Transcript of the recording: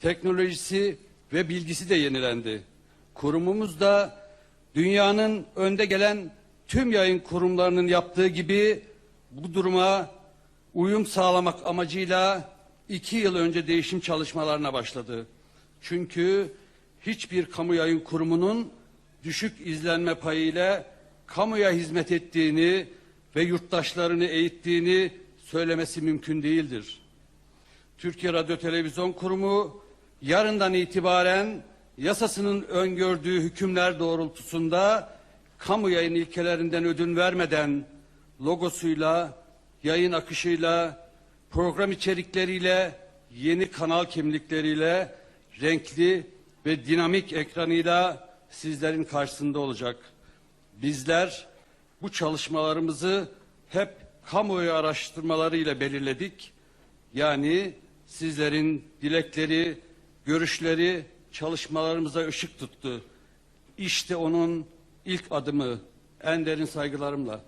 teknolojisi ve bilgisi de yenilendi. Kurumumuz da dünyanın önde gelen tüm yayın kurumlarının yaptığı gibi bu duruma uyum sağlamak amacıyla iki yıl önce değişim çalışmalarına başladı. Çünkü hiçbir kamu yayın kurumunun düşük izlenme payıyla kamuya hizmet ettiğini ve yurttaşlarını eğittiğini söylemesi mümkün değildir. Türkiye Radyo Televizyon Kurumu yarından itibaren yasasının öngördüğü hükümler doğrultusunda kamu yayın ilkelerinden ödün vermeden logosuyla, yayın akışıyla, program içerikleriyle, yeni kanal kimlikleriyle, renkli ve dinamik ekranıyla sizlerin karşısında olacak. Bizler bu çalışmalarımızı hep kamuoyu araştırmaları ile belirledik. Yani sizlerin dilekleri, görüşleri çalışmalarımıza ışık tuttu. İşte onun ilk adımı. En derin saygılarımla.